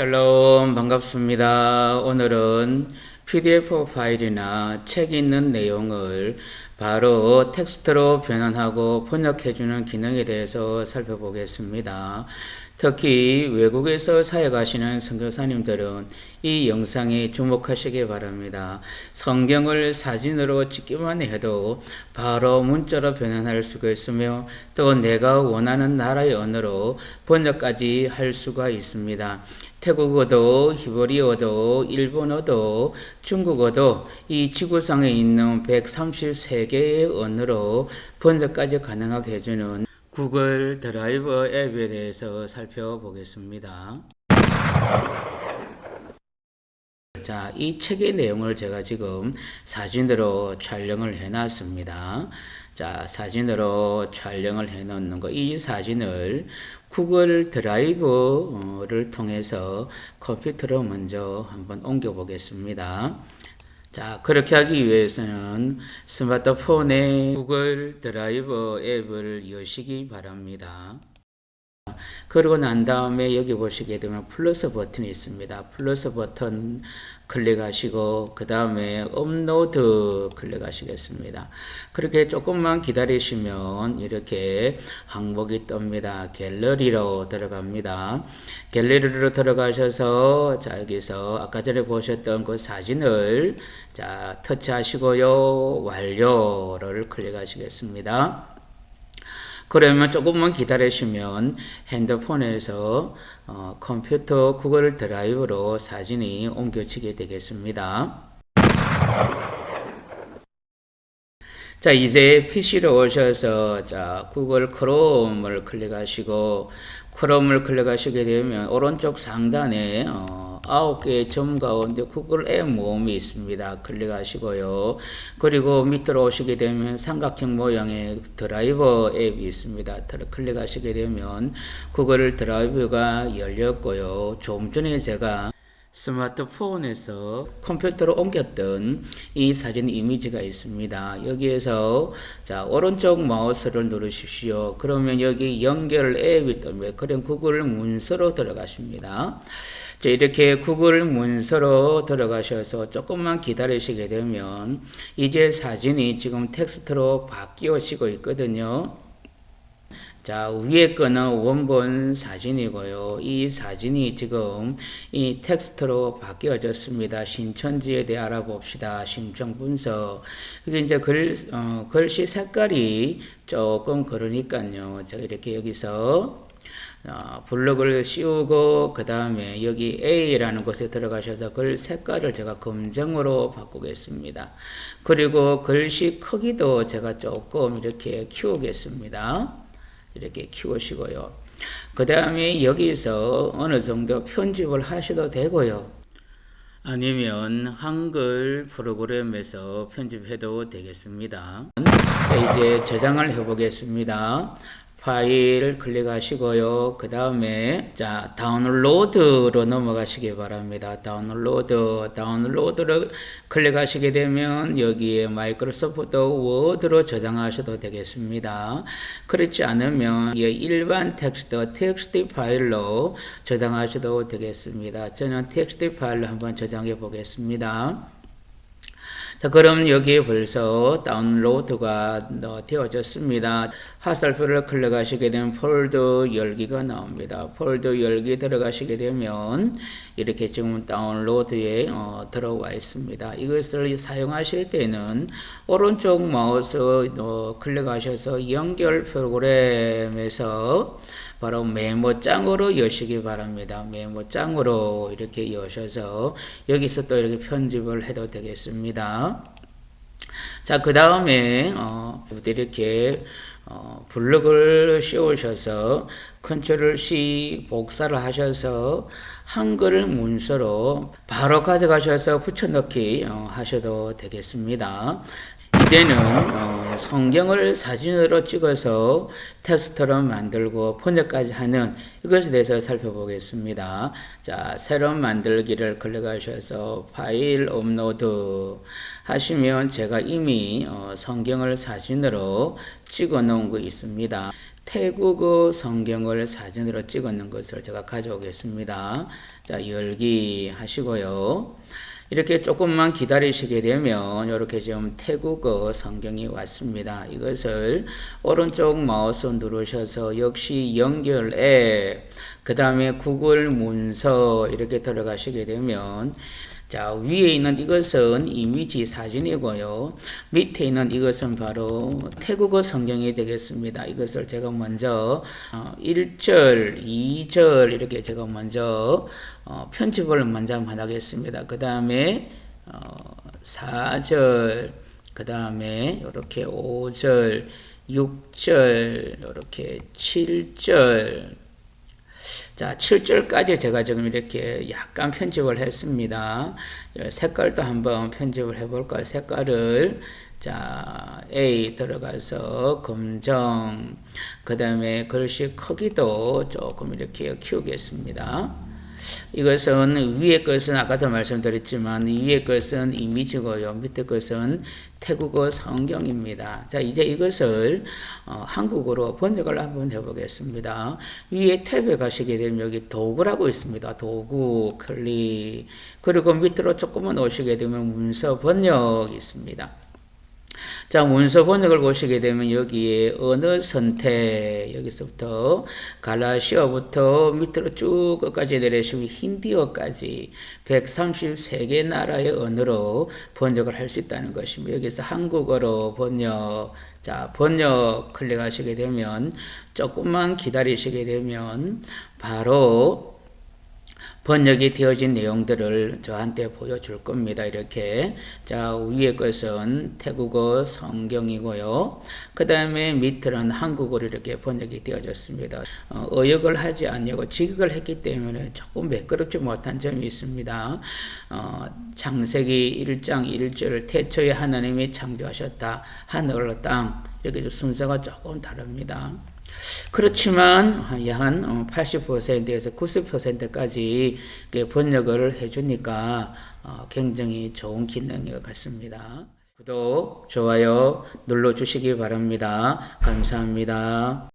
샬롬 반갑습니다. 오늘은 PDF 파일이나 책 있는 내용을 바로 텍스트로 변환하고 번역해주는 기능에 대해서 살펴보겠습니다. 특히 외국에서 사역하시는 선교사님들은 이 영상에 주목하시기 바랍니다. 성경을 사진으로 찍기만 해도 바로 문자로 변환할 수가 있으며 또 내가 원하는 나라의 언어로 번역까지 할 수가 있습니다. 태국어도 히브리어도 일본어도 중국어도 이 지구상에 있는 133개의 언어로 번역까지 가능하게 해주는 구글 드라이버 앱에 대해서 살펴보겠습니다. 자, 이 책의 내용을 제가 지금 사진으로 촬영을 해놨습니다. 자, 사진으로 촬영을 해놓는 거, 이 사진을 구글 드라이브를 통해서 컴퓨터로 먼저 한번 옮겨 보겠습니다. 자, 그렇게 하기 위해서는 스마트폰에 구글 드라이브 앱을 여시기 바랍니다. 그러고 난 다음에 여기 보시게 되면 플러스 버튼이 있습니다. 플러스 버튼 클릭하시고 그 다음에 업로드 클릭하시겠습니다. 그렇게 조금만 기다리시면 이렇게 항목이 뜹니다. 갤러리로 들어갑니다. 갤러리로 들어가셔서 자 여기서 아까 전에 보셨던 그 사진을 자 터치하시고요 완료를 클릭하시겠습니다. 그러면 조금만 기다리시면 핸드폰에서 어, 컴퓨터 구글 드라이브로 사진이 옮겨지게 되겠습니다. 자, 이제 PC로 오셔서 자, 구글 크롬을 클릭하시고 크롬을 클릭하시게 되면 오른쪽 상단에 어, 아홉 개의 점 가운데 구글 앱 모음이 있습니다. 클릭하시고요. 그리고 밑으로 오시게 되면 삼각형 모양의 드라이버 앱이 있습니다. 클릭하시게 되면 구글 드라이브가 열렸고요. 좀 전에 제가 스마트폰에서 컴퓨터로 옮겼던 이 사진 이미지가 있습니다. 여기에서 자 오른쪽 마우스를 누르십시오. 그러면 여기 연결 앱이 뜹니다. 그럼 구글 문서로 들어가십니다. 자 이렇게 구글 문서로 들어가셔서 조금만 기다리시게 되면 이제 사진이 지금 텍스트로 바뀌어지고 있거든요. 자, 위에 거는 원본 사진이고요. 이 사진이 지금 이 텍스트로 바뀌어졌습니다. 신천지에 대해 알아봅시다. 심청 분석. 이게 이제 글, 어, 글씨 색깔이 조금 그러니까요. 자, 이렇게 여기서 어, 블록을 씌우고 그 다음에 여기 A라는 곳에 들어가셔서 글 색깔을 제가 검정으로 바꾸겠습니다. 그리고 글씨 크기도 제가 조금 이렇게 키우겠습니다. 이렇게 키우시고요. 그 다음에 여기서 어느 정도 편집을 하셔도 되고요. 아니면 한글 프로그램에서 편집해도 되겠습니다. 자, 이제 저장을 해 보겠습니다. 파일 클릭하시고요. 그 다음에 자 다운로드로 넘어가시기 바랍니다. 다운로드 다운로드를 클릭하시게 되면 여기에 마이크로소프트 워드로 저장하셔도 되겠습니다. 그렇지 않으면 일반 텍스트 텍스트 파일로 저장하셔도 되겠습니다. 저는 텍스트 파일로 한번 저장해 보겠습니다. 자, 그럼 여기 벌써 다운로드가 되어졌습니다. 화살표를 클릭하시게 되면 폴더 열기가 나옵니다. 폴더 열기 들어가시게 되면 이렇게 지금 다운로드에 어, 들어와 있습니다. 이것을 사용하실 때는 오른쪽 마우스 어, 클릭하셔서 연결 프로그램에서 바로 메모장으로 여시기 바랍니다. 메모장으로 이렇게 여셔서 여기서 또 이렇게 편집을 해도 되겠습니다. 자, 그 다음에, 어, 이렇게, 어, 블록을 씌우셔서 컨트롤 C 복사를 하셔서 한글 문서로 바로 가져가셔서 붙여넣기 어, 하셔도 되겠습니다. 이제는 어, 성경을 사진으로 찍어서 텍스트로 만들고 번역까지 하는 이것에 대해서 살펴보겠습니다. 자, 새로운 만들기를 클릭하셔서 파일 업로드 하시면 제가 이미 어, 성경을 사진으로 찍어 놓은 거 있습니다. 태국어 성경을 사진으로 놓은 것을 제가 가져오겠습니다. 자, 열기 하시고요. 이렇게 조금만 기다리시게 되면 이렇게 지금 태국어 성경이 왔습니다. 이것을 오른쪽 마우스 누르셔서 역시 연결 앱, 그 다음에 구글 문서 이렇게 들어가시게 되면 자, 위에 있는 이것은 이미지 사진이고요. 밑에 있는 이것은 바로 태국어 성경이 되겠습니다. 이것을 제가 먼저 어, 1절, 2절 이렇게 제가 먼저 어, 편집을 먼저 하겠습니다. 그 다음에 어, 4절, 그 다음에 이렇게 5절, 6절, 이렇게 7절, 자, 7절까지 제가 지금 이렇게 약간 편집을 했습니다. 색깔도 한번 편집을 해볼까요? 색깔을, 자, A 들어가서 검정, 그 다음에 글씨 크기도 조금 이렇게 키우겠습니다. 이것은 위에 것은 아까도 말씀드렸지만 위에 것은 이미지고요. 밑에 것은 태국어 성경입니다. 자, 이제 이것을 어, 한국어로 번역을 한번 해보겠습니다. 위에 탭에 가시게 되면 여기 도구라고 있습니다. 도구 클릭 그리고 밑으로 조금만 오시게 되면 문서 번역 있습니다. 자, 문서 번역을 보시게 되면 여기에 언어 선택, 여기서부터 갈라시아부터 밑으로 쭉 끝까지 내려시면 힌디어까지 133개 나라의 언어로 번역을 할 수 있다는 것입니다. 여기서 한국어로 번역, 자, 번역 클릭하시게 되면 조금만 기다리시게 되면 바로 번역이 되어진 내용들을 저한테 보여줄 겁니다. 이렇게. 자, 위에 것은 태국어 성경이고요. 그 다음에 밑에는 한국어로 이렇게 번역이 되어졌습니다. 어, 의역을 하지 않냐고 직역을 했기 때문에 조금 매끄럽지 못한 점이 있습니다. 어, 창세기 1장 1절 태초에 하나님이 창조하셨다. 하늘과 땅. 이렇게 순서가 조금 다릅니다. 그렇지만 한 80%에서 90%까지 번역을 해주니까 어, 굉장히 좋은 기능인 것 같습니다. 구독, 좋아요 눌러주시기 바랍니다. 감사합니다.